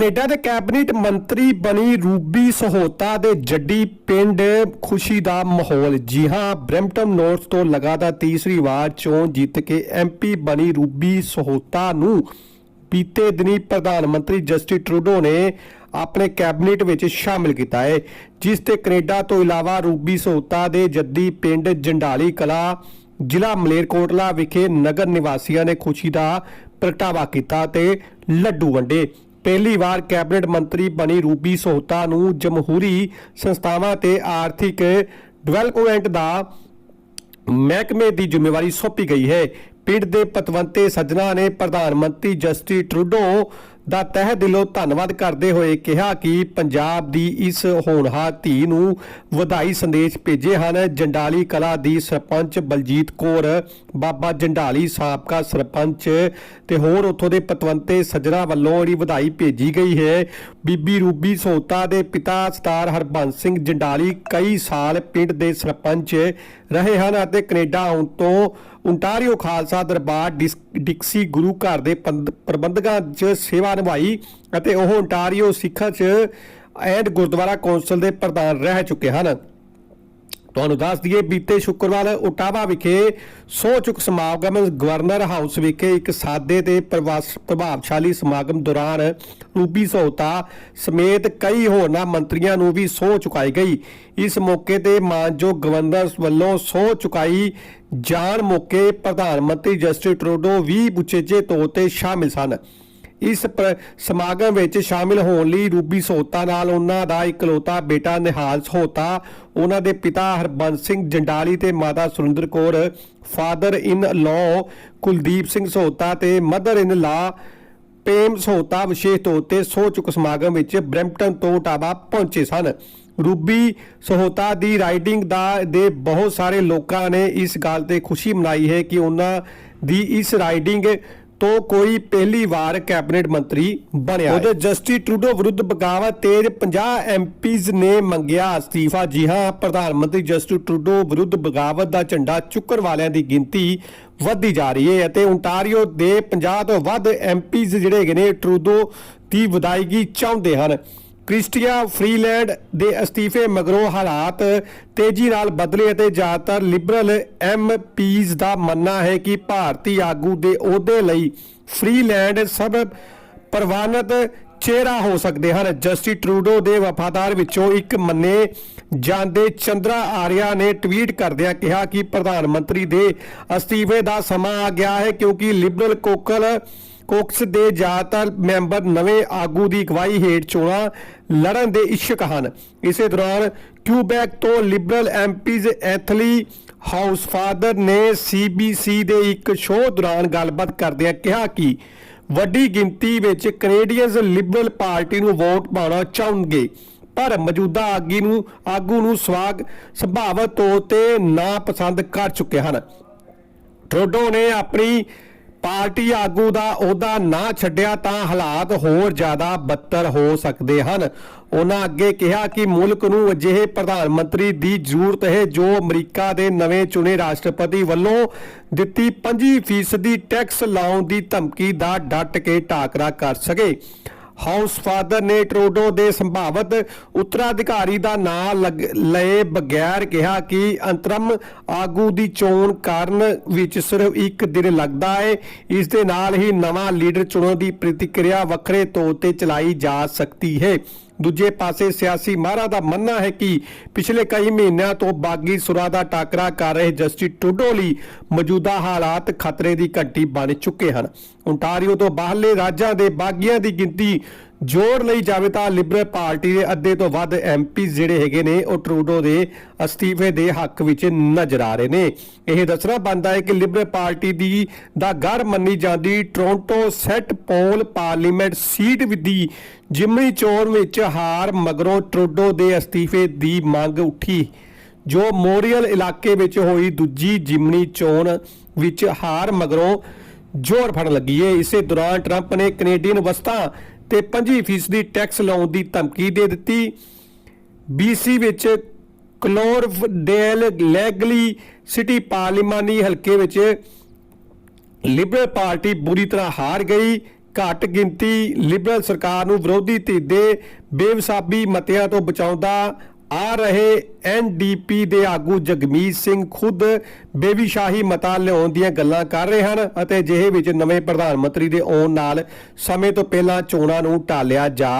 Canada ਦੇ cabinet ਮੰਤਰੀ ਬਣੀ ਰੂਬੀ ਸਹੋਤਾ ਦੇ ਜੱਡੀ ਪਿੰਡ ਖੁਸ਼ੀ ਦਾ ਮਾਹੌਲ। ਜੀ ਹਾਂ, ਬ੍ਰੈਂਪਟਨ ਨੋਰਥ ਤੋਂ ਲਗਾਤਾਰ ਤੀਸਰੀ ਵਾਰ ਚੋਣ ਜਿੱਤ ਕੇ ਐਮਪੀ ਬਣੀ ਰੂਬੀ ਸਹੋਤਾ ਨੂੰ ਬੀਤੇ ਦਿਨੀ ਪ੍ਰਧਾਨ ਮੰਤਰੀ ਜਸਟਿਸ ਟਰੂਡੋ ਨੇ ਆਪਣੇ ਕੈਬਨਿਟ ਵਿੱਚ ਸ਼ਾਮਿਲ ਕੀਤਾ ਹੈ, ਜਿਸ ਤੇ ਕੈਨੇਡਾ ਤੋਂ ਇਲਾਵਾ ਰੂਬੀ ਸਹੋਤਾ ਦੇ ਜੱਦੀ ਪਿੰਡ ਜੰਡਾਲੀ ਕਲਾ, ਜ਼ਿਲ੍ਹਾ ਮਲੇਰਕੋਟਲਾ ਵਿਖੇ ਨਗਰ ਨਿਵਾਸੀਆਂ ਨੇ ਖੁਸ਼ੀ ਦਾ ਪ੍ਰਗਟਾਵਾ ਕੀਤਾ ਤੇ ਲੱਡੂ ਵੰਡੇ। ਪਹਿਲੀ ਵਾਰ ਕੈਬਨਿਟ ਮੰਤਰੀ ਬਣੀ ਰੂਬੀ ਸੋਹਤਾ ਨੂੰ ਜਮਹੂਰੀ ਸੰਸਥਾਵਾਂ ਤੇ ਆਰਥਿਕ ਡਿਵੈਲਪਮੈਂਟ ਦਾ ਮਹਿਕਮੇ ਦੀ ਜ਼ਿੰਮੇਵਾਰੀ ਸੌਂਪੀ ਗਈ ਹੈ। ਪਿੰਡ ਦੇ ਪਤਵੰਤੇ ਸੱਜਣਾ ਨੇ ਪ੍ਰਧਾਨ ਮੰਤਰੀ ਜਸਟਿਨ ਟਰੂਡੋ ਦਾ ਤਹਿ ਦਿਲੋਂ ਧੰਨਵਾਦ ਕਰਦੇ ਹੋਏ ਕਿਹਾ ਕਿ ਪੰਜਾਬ ਦੀ ਇਸ ਹੋਣਹਾਰ ਧੀ ਨੂੰ ਵਧਾਈ ਸੰਦੇਸ਼ ਭੇਜੇ ਹਨ। ਜੰਡਾਲੀ ਕਲਾ ਦੀ ਸਰਪੰਚ ਬਲਜੀਤ ਕੌਰ, ਬਾਬਾ ਜੰਡਾਲੀ ਸਾਬਕਾ ਸਰਪੰਚ ਤੇ ਹੋਰ ਉੱਥੋਂ ਦੇ ਪਤਵੰਤੇ ਸੱਜਣਾ ਵੱਲੋਂ ਜਿਹੜੀ ਵਧਾਈ ਭੇਜੀ ਗਈ ਹੈ। ਬੀਬੀ ਰੂਬੀ ਸੋਤਾ ਦੇ ਪਿਤਾ ਸਤਾਰ ਹਰਬੰਸ ਸਿੰਘ ਜੰਡਾਲੀ ਕਈ ਸਾਲ ਪਿੰਡ ਦੇ ਸਰਪੰਚ ਰਹੇ ਹਨ ਅਤੇ ਕੈਨੇਡਾ ਆਉਣ ਤੋਂ ਓਨਟਾਰੀਓ ਖਾਲਸਾ ਦਰਬਾਰ ਡਿਸ- ਡਿਕਸੀ ਗੁਰੂ ਘਰ ਦੇ ਪੰਦ- ਪ੍ਰਬੰਧਕਾਂ 'ਚ ਸੇਵਾ ਨਿਭਾਈ ਅਤੇ ਉਹ ਓਨਟਾਰੀਓ ਸਿੱਖਾਂ 'ਚ ਐਂਡ ਗੁਰਦੁਆਰਾ ਕੌਂਸਲ ਦੇ ਪ੍ਰਧਾਨ ਰਹਿ ਚੁੱਕੇ ਹਨ। ਤੁਹਾਨੂੰ ਦੱਸ ਦਈਏ, ਬੀਤੇ ਸ਼ੁੱਕਰਵਾਰ ਓਟਾਵਾ ਵਿਖੇ ਸੌ ਚੁੱਕ ਸਮਾਗਮ ਗਵਰਨਰ ਹਾਊਸ ਵਿਖੇ ਇੱਕ ਸਾਦੇ ਤੇ ਪ੍ਰਵਾਸ- ਪ੍ਰਭਾਵਸ਼ਾਲੀ ਸਮਾਗਮ ਦੌਰਾਨ ਰੂਬੀ ਸਹੋਤਾ ਸਮੇਤ ਕਈ ਹੋਰਨਾਂ ਮੰਤਰੀਆਂ ਨੂੰ ਵੀ ਸਹੁੰ ਚੁਕਾਈ ਗਈ। ਇਸ ਮੌਕੇ ਤੇ ਮਾਨਯੋਗ ਗਵਰਨਰ ਵੱਲੋਂ ਸਹੁੰ ਚੁਕਾਈ ਜਾਣ ਮੌਕੇ ਪ੍ਰਧਾਨ ਮੰਤਰੀ ਜਸਟਿਨ ਟਰੂਡੋ ਵੀ ਉਚੇਚੇ ਤੌਰ ਤੇ ਸ਼ਾਮਿਲ ਸਨ। ਇਸ ਪ੍ਰ- ਸਮਾਗਮ ਵਿੱਚ ਸ਼ਾਮਿਲ ਹੋਣ ਲਈ ਰੂਬੀ ਸਹੋਤਾ ਨਾਲ ਉਹਨਾਂ ਦਾ ਇਕਲੌਤਾ ਬੇਟਾ ਨਿਹਾਲ ਸਹੋਤਾ ਉਹਨਾਂ ਦੇ ਪਿਤਾ ਹਰਬੰਸ ਸਿੰਘ ਜੰਡਾਲੀ ਤੇ ਮਾਤਾ Surinder Kaur, father in law Kuldeep Singh Sahota ਤੇ ਮਦਰ ਇਨ ਲਾ ਪੇਮ ਸਹੋਤਾ ਵਿਸ਼ੇਸ਼ ਤੌਰ ਤੇ ਸੋ ਚੁੱਕ ਸਮਾਗਮ ਵਿੱਚ ਬ੍ਰੈਂਪਟਨ ਤੋਂ ਟਾਬਾ ਪਹੁੰਚੇ ਸਨ। ਰੂਬੀ ਸਹੋਤਾ ਦੀ ਰਾਈਡਿੰਗ ਦਾ, ਦੇ ਬਹੁਤ ਸਾਰੇ ਲੋਕਾਂ ਨੇ ਇਸ ਗੱਲ ਤੇ ਖੁਸ਼ੀ ਮਨਾਈ ਹੈ ਕਿ ਉਹਨਾਂ ਦੀ ਇਸ ਰਾਈਡਿੰਗ ਤੋਂ ਕੋਈ ਪਹਿਲੀ ਵਾਰ ਕੈਬਨਿਟ ਮੰਤਰੀ ਬਣਿਆ ਉਹਦੇ ਜਸਟਿਸ ਟਰੂਡੋ ਵਿਰੁੱਧ ਬਗਾਵਤ ਤੇਜ 50 ਐਮਪੀਜ਼ ਨੇ ਮੰਗਿਆ ਅਸਤੀਫਾ। ਜੀ ਹਾਂ, ਪ੍ਰਧਾਨ ਮੰਤਰੀ ਜਸਟਿਸ ਟਰੂਡੋ ਵਿਰੁੱਧ ਬਗਾਵਤ ਦਾ ਝੰਡਾ ਚੁੱਕਣ ਵਾਲਿਆਂ ਦੀ ਗਿਣਤੀ ਵੱਧਦੀ ਜਾ ਰਹੀ ਹੈ ਅਤੇ ਓਨਟਾਰੀਓ ਦੇ 50 ਤੋਂ ਵੱਧ ਐਮਪੀਜ਼ ਜਿਹੜੇ ਹੈਗੇ ਨੇ, ਟਰੂਡੋ ਦੀ ਵਿਦਾਇਗੀ ਚਾਹੁੰਦੇ ਹਨ। ਕ੍ਰਿਸਟੀਆ ਫਰੀਲੈਂਡ ਦੇ ਅਸਤੀਫੇ ਮਗਰੋਂ ਹਾਲਾਤ ਤੇਜ਼ੀ ਨਾਲ ਬਦਲੇ ਅਤੇ ਜ਼ਿਆਦਾਤਰ ਲਿਬਰਲ ਐਮਪੀਜ਼ ਦਾ ਮੰਨਣਾ ਹੈ ਕਿ ਭਾਰਤੀ ਆਗੂ ਦੇ ਅਹੁਦੇ ਲਈ ਫਰੀਲੈਂਡ ਸਭ ਪ੍ਰਵਾਨਤ ਚਿਹਰਾ ਹੋ ਸਕਦੇ ਹਨ। ਜਸਟਿਸ ਟਰੂਡੋ ਦੇ ਵਫਾਦਾਰ ਵਿੱਚੋਂ ਇੱਕ ਮੰਨੇ ਜਾਂਦੇ ਚੰਦਰਾ ਆਰਿਆ ਨੇ ਟਵੀਟ ਕਰਦਿਆਂ ਕਿਹਾ ਕਿ ਪ੍ਰਧਾਨ ਮੰਤਰੀ ਦੇ ਅਸਤੀਫੇ ਦਾ ਸਮਾਂ ਆ ਗਿਆ ਹੈ ਕਿਉਂਕਿ ਲਿਬਰਲ ਕੋਕਲ ਕੋਕਸ ਦੇ ਜ਼ਿਆਦਾਤਰ ਮੈਂਬਰ ਨਵੇਂ ਆਗੂ ਦੀ ਅਗਵਾਈ ਹੇਠ ਚੋਣਾਂ ਲੜਨ ਦੇ ਇੱਛੁਕ ਹਨ। ਇਸੇ ਦੌਰਾਨ ਕਿਊਬੈਕ ਤੋਂ ਲਿਬਰਲ ਐਮਪੀਜ਼ ਐਥਲੀ ਹਾਊਸ ਫਾਦਰ ਨੇ ਸੀਬੀਸੀ ਦੇ ਇੱਕ ਸ਼ੋਅ ਦੌਰਾਨ ਗੱਲਬਾਤ ਕਰਦਿਆਂ ਕਿਹਾ ਕਿ ਵੱਡੀ ਗਿਣਤੀ ਵਿੱਚ ਕੈਨੇਡੀਅਨਸ ਲਿਬਰਲ ਪਾਰਟੀ ਨੂੰ ਵੋਟ ਪਾਉਣਾ ਚਾਹੁੰਗੇ ਪਰ ਮੌਜੂਦਾ ਆਗੀ ਨੂੰ ਆਗੂ ਨੂੰ ਸਵਾਗ ਸੰਭਾਵਤ ਤੌਰ ਤੇ ਨਾ ਪਸੰਦ ਕਰ ਚੁੱਕੇ ਹਨ। ਟਰੋਡੋ ਨੇ ਆਪਣੀ ਪਾਰਟੀ ਆਗੂ ਦਾ ਅਹੁਦਾ ਨਾ ਛੱਡਿਆ ਤਾਂ ਹਾਲਾਤ ਹੋਰ ਜ਼ਿਆਦਾ ਬੱਤਰ ਹੋ ਸਕਦੇ ਹਨ। ਉਹਨਾਂ ਅੱਗੇ ਕਿਹਾ ਕਿ ਮੁਲਕ ਨੂੰ ਅਜਿਹੇ ਪ੍ਰਧਾਨ ਮੰਤਰੀ ਦੀ ਜ਼ਰੂਰਤ ਹੈ ਜੋ ਅਮਰੀਕਾ ਦੇ ਨਵੇਂ ਚੁਣੇ ਰਾਸ਼ਟਰਪਤੀ ਵੱਲੋਂ ਦਿੱਤੀ 25% ਟੈਕਸ ਲਾਉਣ ਦੀ ਧਮਕੀ ਦਾ ਡਟ ਕੇ ਟਾਕਰਾ ਕਰ ਸਕੇ। ਹਾਊਸ ਫਾਦਰ ਨੇ ਟਰੋਡੋ ਦੇ ਸੰਭਾਵਤ ਉੱਤਰਾਧਿਕਾਰੀ ਦਾ ਨਾਂ ਲਏ ਬਗੈਰ ਕਿਹਾ ਕਿ ਅੰਤਰਮ ਆਗੂ ਦੀ ਚੋਣ ਕਾਰਨ ਵਿੱਚ ਸਿਰਫ ਇੱਕ ਦਿਨ ਲੱਗਦਾ ਹੈ ਇਸ ਦੇ ਨਾਲ ਹੀ ਨਵਾਂ ਲੀਡਰ ਚੁਣਨ ਦੀ ਪ੍ਰਤੀਕਿਰਿਆ ਵੱਖਰੇ ਤੌਰ ਤੇ ਚਲਾਈ ਜਾ ਸਕਦੀ ਹੈ। ਦੂਜੇ ਪਾਸੇ ਸਿਆਸੀ ਮਾਹਰਾਂ ਦਾ ਮੰਨਣਾ ਹੈ ਕਿ ਪਿਛਲੇ ਕਈ ਮਹੀਨਿਆਂ ਤੋਂ ਬਾਗੀ ਸੁਰਾਂ ਦਾ ਟਾਕਰਾ ਕਰ ਰਹੇ ਜਸਟਿਸ ਟਰੂਡੋ ਲਈ ਮੌਜੂਦਾ ਹਾਲਾਤ ਖਤਰੇ ਦੀ ਘੰਟੀ ਬਣ ਚੁੱਕੇ ਹਨ। ਓਨਟਾਰੀਓ ਤੋਂ ਬਾਹਰਲੇ ਰਾਜਾਂ ਦੇ ਬਾਗੀਆਂ ਦੀ ਗਿਣਤੀ ਜੋੜ ਲਈ ਜਾਵੇ ਤਾਂ ਲਿਬਰਲ ਪਾਰਟੀ ਦੇ ਅੱਧੇ ਤੋਂ ਵੱਧ ਐਮਪੀ ਜਿਹੜੇ ਹੈਗੇ ਨੇ, ਉਹ ਟਰੂਡੋ ਦੇ ਅਸਤੀਫੇ ਦੇ ਹੱਕ ਵਿੱਚ ਨਜ਼ਰ ਆ ਰਹੇ ਨੇ। ਇਹ ਦੱਸਣਾ ਬਣਦਾ ਹੈ ਕਿ ਲਿਬਰਲ ਪਾਰਟੀ ਦੀ ਦਾ ਗੜ ਮੰਨੀ ਜਾਂਦੀ Toronto Saint Paul parliament seat ਦੀ ਜਿਮਨੀ ਚੋਣ ਵਿੱਚ ਹਾਰ ਮਗਰੋਂ ਟਰੂਡੋ ਦੇ ਅਸਤੀਫੇ ਦੀ ਮੰਗ ਉੱਠੀ। ਜੋ ਮੋਰੀਅਲ ਇਲਾਕੇ ਵਿੱਚ ਹੋਈ ਦੂਜੀ ਜਿਮਨੀ ਚੋਣ ਵਿੱਚ ਹਾਰ ਮਗਰੋਂ ਜ਼ੋਰ ਫੜਨ ਲੱਗੀ ਏ। ਇਸੇ ਦੌਰਾਨ ਟਰੰਪ ਨੇ ਕੈਨੇਡੀਅਨ ਵਸਤਾਂ ਤੇ 25% ਟੈਕਸ ਲਾਉਣ ਦੀ ਧਮਕੀ ਦੇ ਦਿੱਤੀ। BC ਵਿੱਚ ਕਲੋਰਡੇਲ ਲੈਗਲੀ ਸਿਟੀ ਪਾਰਲੀਮਾਨੀ ਹਲਕੇ ਵਿੱਚ ਲਿਬਰਲ ਪਾਰਟੀ ਬੁਰੀ ਤਰ੍ਹਾਂ ਹਾਰ ਗਈ। ਘੱਟ ਗਿਣਤੀ ਲਿਬਰਲ ਸਰਕਾਰ ਨੂੰ ਵਿਰੋਧੀ ਧਿਰ ਦੇ ਬੇਵਸਾਬੀ ਮਤਿਆਂ ਤੋਂ ਬਚਾਉਂਦਾ ਆ ਰਹੇ ਐਨਡੀਪੀ ਦੇ ਆਗੂ ਜਗਮੀਤ ਸਿੰਘ ਖੁਦ ਬੇਵਿਸ਼ਾਹੀ ਮਤਾ ਲਿਆਉਣ ਦੀਆਂ ਗੱਲਾਂ ਕਰ ਰਹੇ ਹਨ ਅਤੇ ਜਿਹੇ ਵਿੱਚ ਨਵੇਂ ਪ੍ਰਧਾਨ ਮੰਤਰੀ ਦੇ ਆਉਣ ਨਾਲ ਸਮੇਂ ਤੋਂ ਪਹਿਲਾਂ ਚੋਣਾਂ ਨੂੰ ਟਾਲਿਆ ਜਾ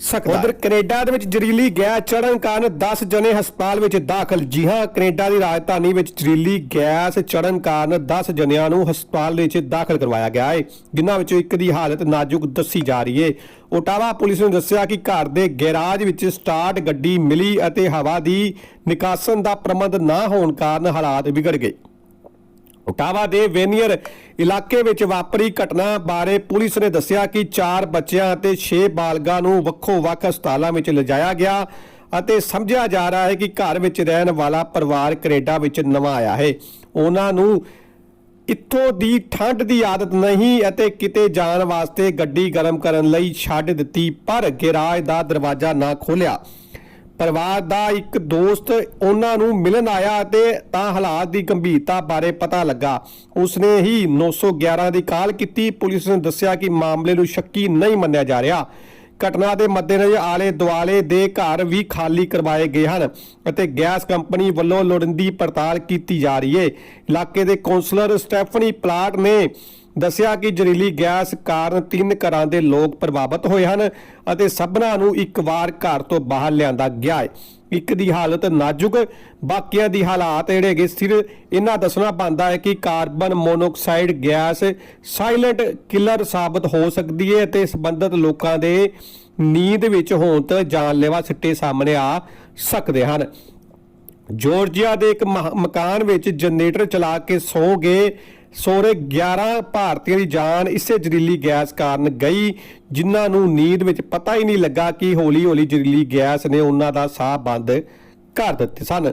ਸਕਦਾ। ਉਧਰ ਕੈਨੇਡਾ ਦੇ ਵਿੱਚ ਜ਼ਹਿਰੀਲੀ ਗੈਸ ਚੜਨ ਕਾਰਨ 10 ਜਣੇ ਹਸਪਤਾਲ ਵਿੱਚ ਦਾਖਲ। ਜੀ ਹਾਂ, ਕੈਨੇਡਾ ਦੀ ਰਾਜਧਾਨੀ ਵਿੱਚ ਜ਼ਹਿਰੀਲੀ ਗੈਸ ਚੜਨ ਕਾਰਨ 10 ਜਣਿਆਂ ਨੂੰ ਹਸਪਤਾਲ ਵਿੱਚ ਦਾਖਲ ਕਰਵਾਇਆ ਗਿਆ ਹੈ ਜਿਨ੍ਹਾਂ ਵਿੱਚੋਂ ਇੱਕ ਦੀ ਹਾਲਤ ਨਾਜ਼ੁਕ ਦੱਸੀ ਜਾ ਰਹੀ ਹੈ ਓਟਾਵਾ ਪੁਲਿਸ ਨੇ ਦੱਸਿਆ ਕਿ ਘਰ ਦੇ ਗੈਰਾਜ ਵਿੱਚ ਸਟਾਰਟ ਗੱਡੀ ਮਿਲੀ ਅਤੇ ਹਵਾ ਦੀ ਨਿਕਾਸਨ ਦਾ ਪ੍ਰਬੰਧ ਨਾ ਹੋਣ ਕਾਰਨ ਹਾਲਾਤ ਵਿਗੜ ਗਏ। ਉਟਾਵਾ ਦੇ ਵੇਨੀਅਰ ਇਲਾਕੇ ਵਿੱਚ ਵਾਪਰੀ ਘਟਨਾ ਬਾਰੇ ਪੁਲਿਸ ਨੇ ਦੱਸਿਆ ਕਿ 4 ਬੱਚਿਆਂ ਅਤੇ 6 ਬਾਲਗਾਂ ਨੂੰ ਵੱਖੋ-ਵੱਖ ਹਸਪਤਾਲਾਂ ਵਿੱਚ ਲਿਜਾਇਆ ਗਿਆ ਅਤੇ ਸਮਝਿਆ ਜਾ ਰਿਹਾ ਹੈ ਕਿ ਘਰ ਵਿੱਚ ਰਹਿਣ ਵਾਲਾ ਪਰਿਵਾਰ ਕੈਨੇਡਾ ਵਿੱਚ ਨਵਾਂ ਆਇਆ ਹੈ। ਉਹਨਾਂ ਨੂੰ ਇੱਥੋਂ ਦੀ ਠੰਡ ਦੀ ਆਦਤ ਨਹੀਂ ਅਤੇ ਕਿਤੇ ਜਾਣ ਵਾਸਤੇ ਗੱਡੀ ਗਰਮ ਕਰਨ ਲਈ ਛੱਡ ਦਿੱਤੀ, ਪਰ ਗੈਰਾਜ ਦਾ ਦਰਵਾਜ਼ਾ ਨਾ ਖੋਲਿਆ ਪਰਿਵਾਰ ਦਾ ਇੱਕ ਦੋਸਤ ਉਹਨਾਂ ਨੂੰ ਮਿਲਣ ਆਇਆ ਅਤੇ ਤਾਂ ਹਾਲਾਤ ਦੀ ਗੰਭੀਰਤਾ ਬਾਰੇ ਪਤਾ ਲੱਗਾ। ਉਸਨੇ ਹੀ 911 ਦੀ ਕਾਲ ਕੀਤੀ। ਪੁਲਿਸ ਨੇ ਦੱਸਿਆ ਕਿ ਮਾਮਲੇ ਨੂੰ ਸ਼ੱਕੀ ਨਹੀਂ ਮੰਨਿਆ ਜਾ ਰਿਹਾ। ਘਟਨਾ ਦੇ ਮੱਦੇਨਜ਼ਰ ਆਲੇ ਦੁਆਲੇ ਦੇ ਘਰ ਵੀ ਖਾਲੀ ਕਰਵਾਏ ਗਏ ਹਨ ਅਤੇ ਗੈਸ ਕੰਪਨੀ ਵੱਲੋਂ ਲੋੜੀਂਦੀ ਪੜਤਾਲ ਕੀਤੀ ਜਾ ਰਹੀ ਹੈ। ਇਲਾਕੇ ਦੇ ਕੌਂਸਲਰ ਸਟੈਫਨੀ ਪਲਾਟ ਨੇ ਦੱਸਿਆ ਕਿ ਜ਼ਹਿਰੀਲੀ ਗੈਸ ਕਾਰਨ ਤਿੰਨ ਘਰਾਂ ਦੇ ਲੋਕ ਪ੍ਰਭਾਵਿਤ ਹੋਏ ਹਨ ਅਤੇ ਸਭਨਾਂ ਨੂੰ ਇੱਕ ਵਾਰ ਘਰ ਤੋਂ ਬਾਹਰ ਲਿਆਂਦਾ ਗਿਆ ਹੈ। ਇੱਕ ਦੀ ਹਾਲਤ ਨਾਜ਼ੁਕ, ਬਾਕੀਆਂ ਦੀ ਹਾਲਾਤ ਜਿਹੜੇ ਹੈਗੇ ਸਿਰ ਇਹਨਾਂ ਦੱਸਣਾ ਪੈਂਦਾ ਹੈ ਕਿ carbon monoxide gas silent killer ਸਾਬਤ ਹੋ ਸਕਦੀ ਹੈ ਅਤੇ ਸੰਬੰਧਿਤ ਲੋਕਾਂ ਦੇ ਨੀਂਦ ਵਿੱਚ ਹੋਣ ਤੇ ਜਾਨਲੇਵਾ ਸਿੱਟੇ ਸਾਹਮਣੇ ਆ ਸਕਦੇ ਹਨ। ਜਾਰਜੀਆ ਦੇ ਇੱਕ ਮਹ- ਮਕਾਨ ਵਿੱਚ ਜਨਰੇਟਰ ਚਲਾ ਕੇ ਸੌ ਗਏ ਸੋਰੇ 11 ਭਾਰਤੀਆਂ ਦੀ ਜਾਨ ਇਸੇ ਜ਼ਹਿਰੀਲੀ ਗੈਸ ਕਾਰਨ ਗਈ, ਜਿਨ੍ਹਾਂ ਨੂੰ ਨੀਂਦ ਵਿੱਚ ਪਤਾ ਹੀ ਨਹੀਂ ਲੱਗਾ ਕਿ ਹੌਲੀ-ਹੌਲੀ ਜ਼ਹਿਰੀਲੀ ਗੈਸ ਨੇ ਉਹਨਾਂ ਦਾ ਸਾਹ ਬੰਦ ਕਰ ਦਿੱਤੇ ਸਨ।